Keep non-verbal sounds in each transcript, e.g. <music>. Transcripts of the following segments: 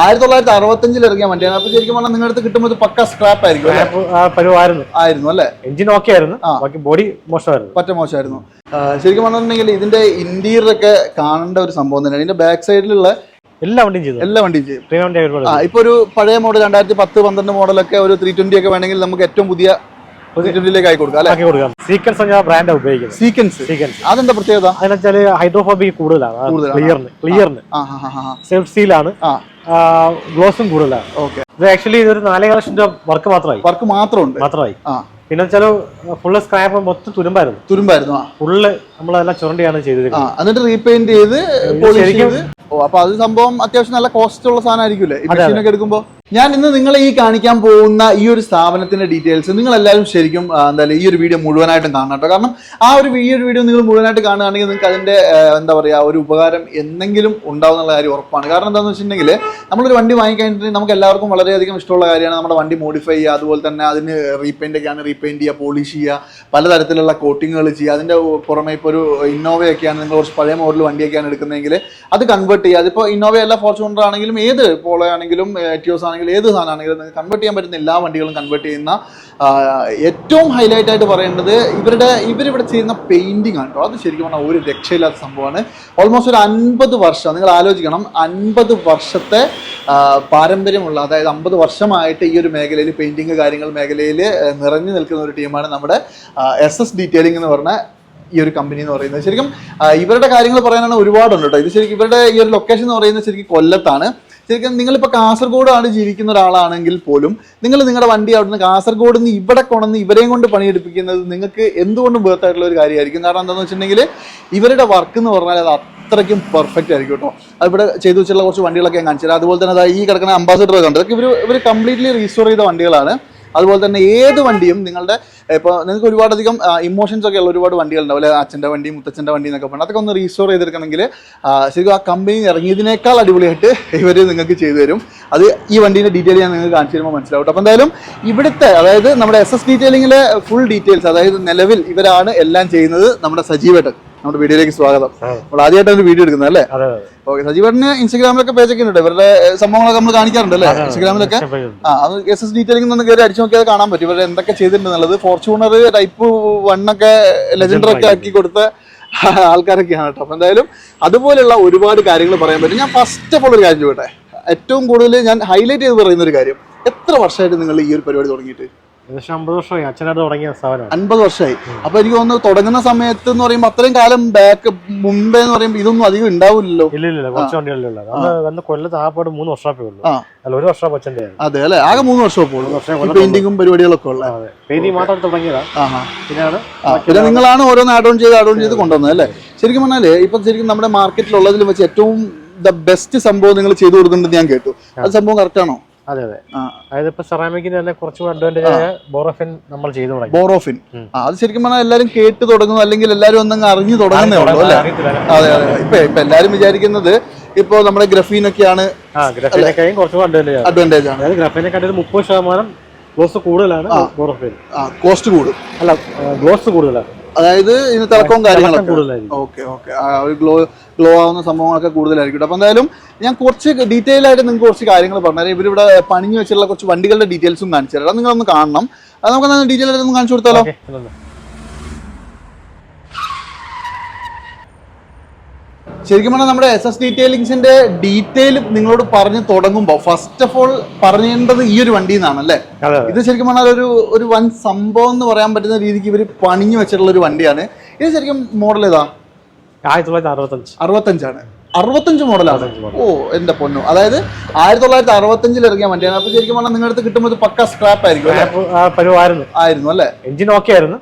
ആയിരത്തി തൊള്ളായിരത്തി അറുപത്തഞ്ചിൽ ഇറങ്ങിയ വണ്ടിയാണ് അപ്പൊ ശരിക്കും പറഞ്ഞാൽ നിങ്ങളുടെ കിട്ടുമ്പോൾ ഇത് പക്ക സ്ക്രാപ്പ് ആയിരിക്കും ആയിരുന്നു അല്ലേ? എഞ്ചിൻ ഓക്കെ ആയിരുന്നു. ബാക്കി ബോഡി മോശമായിരുന്നു. പറ്റ മോശമായിരുന്നു. ശരിക്കും പറഞ്ഞിട്ടുണ്ടെങ്കിൽ ഇതിന്റെ ഇന്റീരിയർ ഒക്കെ കാണേണ്ട ഒരു സംഭവം തന്നെയാണ്. ഇതിന്റെ ബാക്ക് സൈഡിലുള്ള എല്ലാ വണ്ടിയും ചെയ്തു. എല്ലാ വണ്ടിയും ആ ഇപ്പൊ ഒരു പഴയ മോഡൽ രണ്ടായിരത്തി പത്ത് പന്ത്രണ്ട് മോഡലൊക്കെ ഒരു ത്രീ ട്വന്റി ഒക്കെ വേണമെങ്കിൽ നമുക്ക് ഏറ്റവും പുതിയ സീക്വൻസ് ഉപയോഗിക്കുന്നത്. സീക്വൻസ് സീക്വൻസ് അതെന്താ പ്രത്യേകത? അതെന്ന് വെച്ചാൽ ഹൈഡ്രോഫോബിക് കൂടുതലാണ്. ക്ലിയറിന് ക്ലിയറിന് സെൽഫ് സ്റ്റീലാണ് ആ. ഗ്ലോസും കൂടുതലാണ് ഓക്കെ ഇത് ആക്ച്വലി ഇതൊരു നാലേകാല ലക്ഷം രൂപ വർക്ക് മാത്രമായി. വർക്ക് മാത്രമുണ്ട്. മാത്രമായി. ആ. പിന്നെ വെച്ചാൽ ഫുള്ള് സ്ക്രാപ്പ് മൊത്തം തുരുമ്പായിരുന്നു. തുരുമ്പായിരുന്നു ആ. ഫുള്ള് നമ്മളെല്ലാം ചുരണ്ടിയാണ് ആ എന്നിട്ട് റീപെയിന്റ് ചെയ്ത് പോളിഷ് ചെയ്ത്. ഓ അപ്പൊ അത് സംഭവം അത്യാവശ്യം നല്ല കോസ്റ്റ് ഉള്ള സാധനം ആയിരിക്കുമല്ലേ ഈ. മെഷീനൊക്കെ എടുക്കുമ്പോൾ ഞാൻ ഇന്ന് നിങ്ങളെ ഈ കാണിക്കാൻ പോകുന്ന ഈ ഒരു സ്ഥാപനത്തിന്റെ ഡീറ്റെയിൽസ് നിങ്ങൾ എല്ലാവരും ശരിക്കും എന്തായാലും ഈ ഒരു വീഡിയോ മുഴുവനായിട്ടും കാണണം കേട്ടോ. കാരണം ആ ഒരു ഈ ഒരു വീഡിയോ നിങ്ങൾ മുഴുവനായിട്ട് കാണുകയാണെങ്കിൽ നിങ്ങൾക്ക് അതിന്റെ എന്താ പറയുക ഒരു ഉപകാരം എന്തെങ്കിലും ഉണ്ടാവും എന്നുള്ള കാര്യം ഉറപ്പാണ്. കാരണം എന്താണെന്ന് വെച്ചിട്ടുണ്ടെങ്കിൽ നമ്മളൊരു വണ്ടി വാങ്ങിക്കഴിഞ്ഞിട്ട് നമുക്ക് എല്ലാവർക്കും വളരെയധികം ഇഷ്ടമുള്ള കാര്യമാണ്. നമ്മുടെ വണ്ടി മോഡിഫൈ ചെയ്യുക അതുപോലെ തന്നെ അതിന് റീപെയിന്റ് ഒക്കെയാണ് റീപെയിന്റ് ചെയ്യുക പോളിഷ് ചെയ്യുക പലതരത്തിലുള്ള കോട്ടിങ്ങുകൾ ചെയ്യുക. അതിന്റെ പുറമെ ഇപ്പോൾ ഒരു ഇന്നോവയൊക്കെയാണ് നിങ്ങൾ കുറച്ച് പഴയ മോഡൽ വണ്ടിയൊക്കെയാണ് എടുക്കുന്നതെങ്കിൽ അത് കൺവേർട്ട് ചെയ്യുക. അതിപ്പോൾ ഇന്നോവയല്ല ഫോർച്യൂണർ ആണെങ്കിലും ഏത് പോളോ ആണെങ്കിലും ആണെങ്കിലും ഏത് സാധനമാണെങ്കിലും നിങ്ങൾക്ക് കൺവേർട്ട് ചെയ്യാൻ പറ്റുന്ന എല്ലാ വണ്ടികളും കൺവേർട്ട് ചെയ്യുന്ന ഏറ്റവും ഹൈലൈറ്റ് ആയിട്ട് പറയേണ്ടത് ഇവരുടെ ഇവരിവിടെ ചെയ്യുന്ന പെയിന്റിംഗ് ആണ് കേട്ടോ. അത് ശരിക്കും പറഞ്ഞാൽ ഒരു രക്ഷയില്ലാത്ത സംഭവമാണ്. ഓൾമോസ്റ്റ് ഒരു അൻപത് വർഷം നിങ്ങൾ ആലോചിക്കണം അൻപത് വർഷത്തെ പാരമ്പര്യമുള്ള അതായത് അമ്പത് വർഷമായിട്ട് ഈ ഒരു മേഖലയിൽ പെയിന്റിങ് കാര്യങ്ങൾ മേഖലയിൽ നിറഞ്ഞു നിൽക്കുന്ന ഒരു ടീമാണ് നമ്മുടെ എസ് എസ് ഡീറ്റെയിലിംഗ് എന്ന് പറഞ്ഞ ഈ ഒരു കമ്പനി എന്ന് പറയുന്നത്. ശരിക്കും ഇവരുടെ കാര്യങ്ങൾ പറയാനാണ് ഒരുപാടുണ്ട് കേട്ടോ. ഇത് ശരിക്കും ഇവരുടെ ഈ ഒരു ലൊക്കേഷൻ എന്ന് പറയുന്നത് ശരിക്കും കൊല്ലത്താണ്. ശരിക്കും നിങ്ങളിപ്പോൾ കാസർഗോഡ് ആണ് ജീവിക്കുന്ന ഒരാളാണെങ്കിൽ പോലും നിങ്ങൾ നിങ്ങളുടെ വണ്ടി അവിടുന്ന് കാസർഗോഡ് നിന്ന് ഇവിടെ കൊണ്ടുവന്ന് ഇവരെയും കൊണ്ട് പണിയെടുപ്പിക്കുന്നത് നിങ്ങൾക്ക് എന്തുകൊണ്ടും ബേർത്തായിട്ടുള്ള ഒരു കാര്യമായിരിക്കും. കാരണം എന്താണെന്ന് വെച്ചിട്ടുണ്ടെങ്കിൽ ഇവരുടെ വർക്ക് എന്ന് പറഞ്ഞാൽ അത് അത്രയ്ക്കും പെർഫെക്റ്റ് ആയിരിക്കും കേട്ടോ. അത് ഇവിടെ ചെയ്തു വെച്ചുള്ള കുറച്ച് വണ്ടികളൊക്കെ ഞാൻ കാണിച്ചു അതുപോലെ തന്നെ അതായത് ഈ കിടക്കുന്ന അംബാസിഡർ കണ്ടു? ഇതൊക്കെ ഇവർ ഇവർ കംപ്ലീറ്റ്ലി റീസ്റ്റോർ ചെയ്ത വണ്ടികളാണ്. അതുപോലെ തന്നെ ഏത് വണ്ടിയും നിങ്ങളുടെ ഇപ്പോൾ നിങ്ങൾക്ക് ഒരുപാടധികം ഇമോഷൻസ് ഒക്കെ ഉള്ള ഒരുപാട് വണ്ടികളുണ്ടാവും അല്ലെ? അച്ഛന്റെ വണ്ടി മുത്തച്ഛന്റെ വണ്ടി എന്നൊക്കെ പറഞ്ഞാൽ അതൊക്കെ ഒന്ന് റീസ്റ്റോർ ചെയ്തെടുക്കണമെങ്കിൽ ശരിക്കും ആ കമ്പനി ഇറങ്ങിയതിനേക്കാൾ അടിപൊളിയായിട്ട് ഇവർ നിങ്ങൾക്ക് ചെയ്തു തരും. അത് ഈ വണ്ടീന്റെ ഡീറ്റെയിൽ ഞാൻ നിങ്ങൾക്ക് കാണിച്ചു തരുമ്പോൾ മനസ്സിലാവും അപ്പോൾ എന്തായാലും ഇവിടുത്തെ അതായത് നമ്മുടെ എസ് എസ് ഡീറ്റെയിലിങ്ങിലെ ഫുൾ ഡീറ്റെയിൽസ് അതായത് നിലവിൽ ഇവരാണ് എല്ലാം ചെയ്യുന്നത് നമ്മുടെ സജീവേട്ടൻ. നമ്മുടെ വീഡിയോയിലേക്ക് സ്വാഗതം. നമ്മൾ ആദ്യമായിട്ടാണ് ഒരു വീഡിയോ എടുക്കുന്നത് അല്ലേ? ഓക്കെ സജീവേട്ടന് ഇൻസ്റ്റാഗ്രാമിലൊക്കെ പേജൊക്കെ ഉണ്ട്. ഇവരുടെ സംഭവങ്ങളൊക്കെ നമ്മൾ കാണിക്കാറുണ്ട് അല്ലേ? ഇൻസ്റ്റാഗ്രാമിലൊക്കെ. ആ അത് എസ് എസ് ഡീറ്റെയിലിംഗ് ഒന്ന് കയറി അടിച്ചു നോക്കിയാൽ കാണാൻ പറ്റും. ഇവർ എന്തൊക്കെ ചെയ്തിട്ടുണ്ടെന്നുള്ളത്. ഫോർച്യൂണർ ടൈപ്പ് വണ്ണൊക്കെ ലെജൻഡർ ഒക്കെ ആക്കി കൊടുത്ത ആൾക്കാരൊക്കെയാണ് കേട്ടോ. അപ്പം എന്തായാലും അതുപോലെയുള്ള ഒരുപാട് കാര്യങ്ങൾ പറയാൻ പറ്റും. ഞാൻ ഫസ്റ്റ് ഓഫ് ഓൾ ഒരു കാര്യം ചോട്ടെ ഏറ്റവും കൂടുതൽ ഞാൻ ഹൈലൈറ്റ് ചെയ്ത് പറയുന്ന ഒരു കാര്യം. എത്ര വർഷമായിട്ട് നിങ്ങൾ ഈ ഒരു പരിപാടി തുടങ്ങിയിട്ട്? വർഷമായി. അച്ഛനായിട്ട് തുടങ്ങിയ സ്ഥാപനമാണ്. അൻപത് വർഷമായി. അപ്പൊ എനിക്ക് തോന്നുന്നു തുടങ്ങുന്ന സമയത്ത് എന്ന് പറയുമ്പോൾ അത്രയും കാലം ബാക്ക് മുമ്പേ എന്ന് പറയുമ്പോൾ ഇതൊന്നും അധികം ഉണ്ടാവില്ലല്ലോ. ഇല്ല ഇല്ല കുറച്ച് ഉള്ളത് അന്ന് വന്ന് കൊല്ലത്ത് ആപ്പാട് മൂന്ന് വർഷമേ ഉള്ളൂ. അല്ല ഒരു വർഷം അച്ഛന്റെ ആയിരുന്നു. അതെ അല്ലെ? ആകെ മൂന്ന് വർഷം പെയിന്റിങ്ങും പരിപാടികളൊക്കെ ഉള്ള. അതെ പെയിന്റിങ് മാത്രം തുടങ്ങിയതാ. ആഹാ പിന്നെയാണ് ആ, പിന്നെ നിങ്ങളാണ് ഓരോന്ന് ആഡ് ഓൺ ചെയ്ത് ആഡ് ഓൺ ചെയ്ത് കൊണ്ടുവന്നത് അല്ലേ? ശരിക്കും പറഞ്ഞാൽ ഇപ്പൊ ശരിക്കും നമ്മുടെ മാർക്കറ്റിൽ മാർക്കറ്റിലുള്ളതിൽ വെച്ച് ഏറ്റവും ദ ബെസ്റ്റ് സംഭവം നിങ്ങൾ ചെയ്തു കൊടുക്കുന്നുണ്ടെന്ന് ഞാൻ കേട്ടു. അത് സംഭവം കറക്റ്റ് ആണോ? അതെ അതെ. അതായത് ഇപ്പൊ സെറാമിക്കിന് തന്നെ കുറച്ചും അഡ്വാന്റേജ് ആയ ബോറോഫിൻ നമ്മൾ ചെയ്തു തുടങ്ങി. ബോറോഫിൻ. അത് ശരിക്കും പറഞ്ഞാൽ എല്ലാവരും കേട്ട് തുടങ്ങുന്നു അല്ലെങ്കിൽ എല്ലാവരും ഒന്നും അറിഞ്ഞു തുടങ്ങുന്നേ ഉള്ളൂ അല്ലേ? അതെ അതെ ഇപ്പൊ ഇപ്പൊ എല്ലാരും വിചാരിക്കുന്നത് ഇപ്പോ നമ്മുടെ ഗ്രഫീനൊക്കെയാണ് ഗ്രഫീനൊക്കെയും കുറച്ചും അഡ്വാന്റേജ് ആണ്. അഡ്വാന്റേജ് ആണ്. അതായത് ഗ്രഫീനെക്കാട്ടി ഒരു മുപ്പത് ശതമാനം ഗ്ലോസ് കൂടുതലാണ് ബോറോഫിൻ. കോസ്റ്റ് കൂടും. അല്ല ഗ്ലോസ് കൂടുതലാണ്. അതായത് ഇതിന് തിളക്കവും കാര്യങ്ങളൊക്കെ. Okay okay. ഒരു ഗ്ലോ ഗ്ലോ ആവുന്ന സംഭവങ്ങളൊക്കെ കൂടുതലായിരിക്കും അപ്പൊ എന്തായാലും ഞാൻ കുറച്ച് ഡീറ്റെയിൽ ആയിട്ട് നിങ്ങൾക്ക് കുറച്ച് കാര്യങ്ങൾ പറഞ്ഞുതരാം. ഇവരിവിടെ പണിഞ്ഞു വെച്ചിട്ടുള്ള കുറച്ച് വണ്ടികളുടെ ഡീറ്റെയിൽസും കാണിച്ചു തരാം നിങ്ങളൊന്ന് കാണണം. അത് നമുക്ക് ഡീറ്റെയിൽ ആയിട്ട് ഒന്ന് കാണിച്ചു കൊടുത്താലോ ഓക്കെ അതൊന്ന്. ശരിക്കും പറഞ്ഞാൽ നമ്മുടെ എസ് എസ് ഡീറ്റെയിലിങ്സിന്റെ ഡീറ്റെയിൽ നിങ്ങളോട് പറഞ്ഞു തുടങ്ങുമ്പോൾ ഫസ്റ്റ് ഓഫ് ഓൾ പറയേണ്ടത് ഈ ഒരു വണ്ടിയിൽ നിന്നാണ് അല്ലേ ഇത് ശരിക്കും പറഞ്ഞാൽ ഒരു ഒരു വൻ സംഭവം എന്ന് പറയാൻ പറ്റുന്ന രീതിക്ക് ഇവർ പണിഞ്ഞു വെച്ചിട്ടുള്ള ഒരു വണ്ടിയാണ്. ഇത് ശരിക്കും മോഡൽ ഏതാ? ആയിരത്തി തൊള്ളായിരത്തി അറുപത്തഞ്ച്. അറുപത്തഞ്ചാണ്. അറുപത്തഞ്ച് മോഡലാണ് ഓ എന്റെ പൊന്നു. അതായത് ആയിരത്തി തൊള്ളായിരത്തി അറുപത്തഞ്ചിൽ ഇറങ്ങിയ വണ്ടിയാണ്. അപ്പൊ ശരിക്കും പറഞ്ഞാൽ നിങ്ങളുടെ അടുത്ത് കിട്ടുമ്പോൾ ഇത് പക്ക സ്ക്രാപ്പ് ആയിരിക്കും പരുവായിരുന്നു. ആയിരുന്നു അല്ലേ? എഞ്ചിൻ ഓക്കെ ആയിരുന്നു.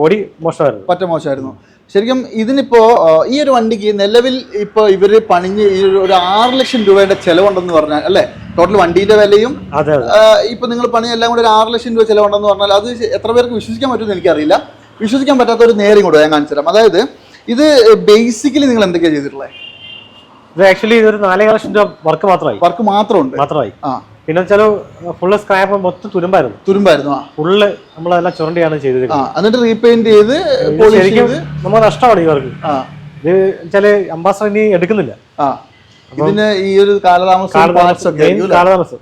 ബോഡി മോശമായിരുന്നു. പറ്റ മോശമായിരുന്നു. ശരിക്കും ഇതിനിപ്പോ ഈ ഒരു വണ്ടിക്ക് നിലവിൽ ഇപ്പൊ ഇവർ പണിഞ്ഞ് ഈ ഒരു- ആറ് ലക്ഷം രൂപയുടെ ചെലവുണ്ടെന്ന് പറഞ്ഞാൽ അല്ലേ? ടോട്ടൽ വണ്ടിയുടെ വിലയും ഇപ്പൊ നിങ്ങൾ പണി എല്ലാം കൂടെ ഒരു ആറ് ലക്ഷം രൂപ ചെലവുണ്ടെന്ന് പറഞ്ഞാൽ അത് എത്ര പേർക്ക് വിശ്വസിക്കാൻ പറ്റുമെന്ന് എനിക്കറിയില്ല. വിശ്വസിക്കാൻ പറ്റാത്ത ഒരു നേരം കൂടെ ഞാൻ കാണിച്ചു തരാം. അതായത് ഇത് ബേസിക്കലി നിങ്ങൾ എന്തൊക്കെയാണ് ചെയ്തിട്ടുള്ളത് ഇത് ആക്ച്വലി ഇതൊരു നാലേ ലക്ഷം രൂപ വർക്ക് മാത്രമായി. വർക്ക് മാത്രമുണ്ട്. മാത്രമായി. ആ. പിന്നെ വെച്ചാൽ ഫുള്ള് സ്ക്രാപ്പ് മൊത്തം തുരുമ്പായിരുന്നു. തുരുമ്പായിരുന്നു ഫുള്ള് നമ്മളെല്ലാം ചുരണ്ടിയാണ് ചെയ്തത്. ചെയ്തിരിക്കുന്നത് എന്നിട്ട് റീപെയിന്റ് ചെയ്ത് ശരിക്കും നമ്മൾ നഷ്ടമാണ് ഈ വർക്ക് ആ. ഇത് വെച്ചാൽ അംബാസഡർ ഇനി എടുക്കുന്നില്ല. ഇതിന് ഈ ഒരു കാലതാമസം കാലതാമസം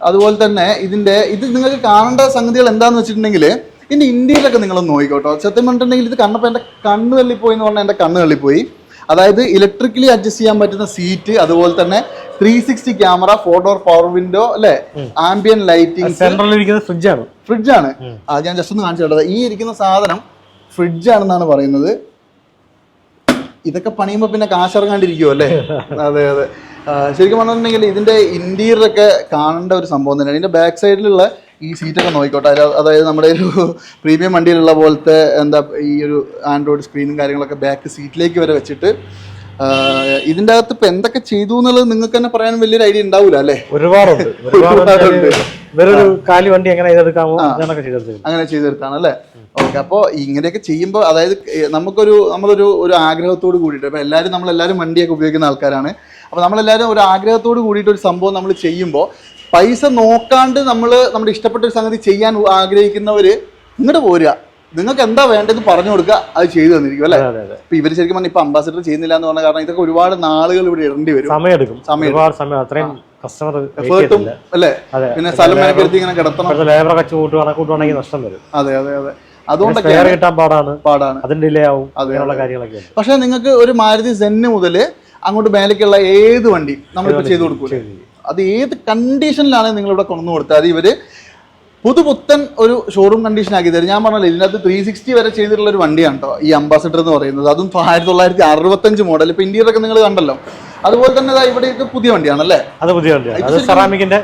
അതുപോലെ തന്നെ ഇതിന്റെ ഇത് നിങ്ങൾക്ക് കാണേണ്ട സംഗതികൾ എന്താന്ന് വെച്ചിട്ടുണ്ടെങ്കിൽ ഇനി ഇന്ത്യയിലൊക്കെ നിങ്ങൾ നോക്കിക്കോട്ടോ. സത്യം പറഞ്ഞിട്ടുണ്ടെങ്കിൽ ഇത് കണ്ടപ്പോൾ എന്റെ കണ്ണ് തള്ളിപ്പോയി എന്ന് പറഞ്ഞാൽ എന്റെ കണ്ണ് തള്ളിപ്പോയി. അതായത് ഇലക്ട്രിക്കലി അഡ്ജസ്റ്റ് ചെയ്യാൻ പറ്റുന്ന സീറ്റ് അതുപോലെ തന്നെ three sixty camera four door power window അല്ലെ? ആംബിയൻ ലൈറ്റിംഗ് സെൻട്രലിൽ ഇരിക്കുന്ന ഫ്രിഡ്ജാണ് ഫ്രിഡ്ജാണ് ആ ഞാൻ ജസ്റ്റ് ഒന്ന് കാണിച്ചു കേട്ടത് ഈ ഇരിക്കുന്ന സാധനം ഫ്രിഡ്ജാണെന്നാണ് പറയുന്നത്. ഇതൊക്കെ പണിയുമ്പോൾ പിന്നെ കാശിറങ്ങാണ്ടിരിക്കുമോ അല്ലേ? <laughs> അതെ അതെ. ശരിക്കും പറഞ്ഞിട്ടുണ്ടെങ്കിൽ ഇതിന്റെ ഇന്റീരിയർ ഒക്കെ കാണേണ്ട ഒരു സംഭവം തന്നെയാണ്. ഇതിന്റെ ബാക്ക് സൈഡിലുള്ള ഈ സീറ്റൊക്കെ നോക്കിക്കോട്ടെ. അതിൽ അതായത് നമ്മുടെ ഒരു പ്രീമിയം വണ്ടിയിലുള്ള പോലത്തെ എന്താ ഈ ഒരു ആൻഡ്രോയിഡ് സ്ക്രീനും കാര്യങ്ങളൊക്കെ ബാക്ക് സീറ്റിലേക്ക് വരെ വെച്ചിട്ട് ഇതിന്റെ അകത്ത് ഇപ്പൊ എന്തൊക്കെ ചെയ്തു എന്നുള്ളത് നിങ്ങൾക്ക് തന്നെ പറയാൻ വലിയൊരു ഐഡിയ ഉണ്ടാവില്ല അല്ലേ? ഒരുപാടുണ്ട്. ഒരുപാട്. വേറൊരു കാലി വണ്ടി എങ്ങനെ ചെയ്തെടുക്കാമോ അങ്ങനെ ചെയ്തെടുത്താണ് അല്ലേ? ഓക്കെ അപ്പോൾ ഇങ്ങനെയൊക്കെ ചെയ്യുമ്പോൾ അതായത് നമുക്കൊരു നമ്മളൊരു ഒരു ആഗ്രഹത്തോട് കൂടിയിട്ട് അപ്പോൾ എല്ലാവരും നമ്മളെല്ലാവരും വണ്ടിയൊക്കെ ഉപയോഗിക്കുന്ന ആൾക്കാരാണ്. അപ്പോൾ നമ്മളെല്ലാവരും ഒരു ആഗ്രഹത്തോട് കൂടിയിട്ട് ഒരു സംഭവം നമ്മൾ ചെയ്യുമ്പോൾ പൈസ നോക്കാണ്ട് നമ്മൾ നമ്മുടെ ഇഷ്ടപ്പെട്ട ഒരു സംഗതി ചെയ്യാൻ ആഗ്രഹിക്കുന്നവർ ഇങ്ങോട്ട് പോരുക. നിങ്ങൾക്ക് എന്താ വേണ്ടതെന്ന് പറഞ്ഞു കൊടുക്കുക അത് ചെയ്തു തന്നിരിക്കും അല്ലേ? ഇപ്പൊ ഇവർ ശരിക്കും പറഞ്ഞാൽ ഇപ്പൊ അംബാസിഡർ ചെയ്യുന്നില്ല എന്ന് പറഞ്ഞ കാരണം ഇതൊക്കെ ഒരുപാട് നാളുകൾ ഇവിടെ ഇടേണ്ടി വരും. സമയം എടുക്കും സമയം. അത്രയും കസ്റ്റമർ എഫേർട്ടും അല്ലേ? പിന്നെ സ്ഥലം മെനക്കെടുത്ത് ഇങ്ങനെ കിടത്തണം. ലേബർ കച്ചുകൂട്ട് കണക്കൂട്ടുവാണെങ്കിൽ നഷ്ടം വരും. അതെ അതെ അതെ. അതുകൊണ്ടൊക്കെ കിട്ടാൻ പാടാണ്. പാടാണ്. അതിന് ഡിലേ ആവും. അങ്ങനെയുള്ള കാര്യങ്ങളൊക്കെ പക്ഷെ നിങ്ങൾക്ക് ഒരു മാരുതി സെന്ന് മുതൽ അങ്ങോട്ട് മേലേക്കുള്ള ഏത് വണ്ടി നമ്മളിപ്പോ ചെയ്തു കൊടുക്കൂലേ? അത് ഏത് കണ്ടീഷനിലാണ് നിങ്ങൾ ഇവിടെ കൊണ്ടു കൊടുത്താൽ അത് ഇവർ പുതുപുത്തൻ ഒരു ഷോറൂം കണ്ടീഷൻ ആക്കി തരും. ഞാൻ പറഞ്ഞല്ലോ ഇതിനകത്ത് ത്രീ സിക്സ്റ്റി വരെ ചെയ്തിട്ടുള്ള ഒരു വണ്ടിയാണ് കേട്ടോ ഈ അംബാസഡർ എന്ന് പറയുന്നത്. അതും ആയിരത്തി തൊള്ളായിരത്തി അറുപത്തഞ്ച് മോഡൽ ഇപ്പൊ ഇന്ത്യയിലൊക്കെ നിങ്ങൾ കണ്ടല്ലോ. അതുപോലെ തന്നെ ഇവിടെ പുതിയ വണ്ടിയാണല്ലേ? അത് പുതിയ വണ്ടിയാണ് സെറാമിക്കിന്റെ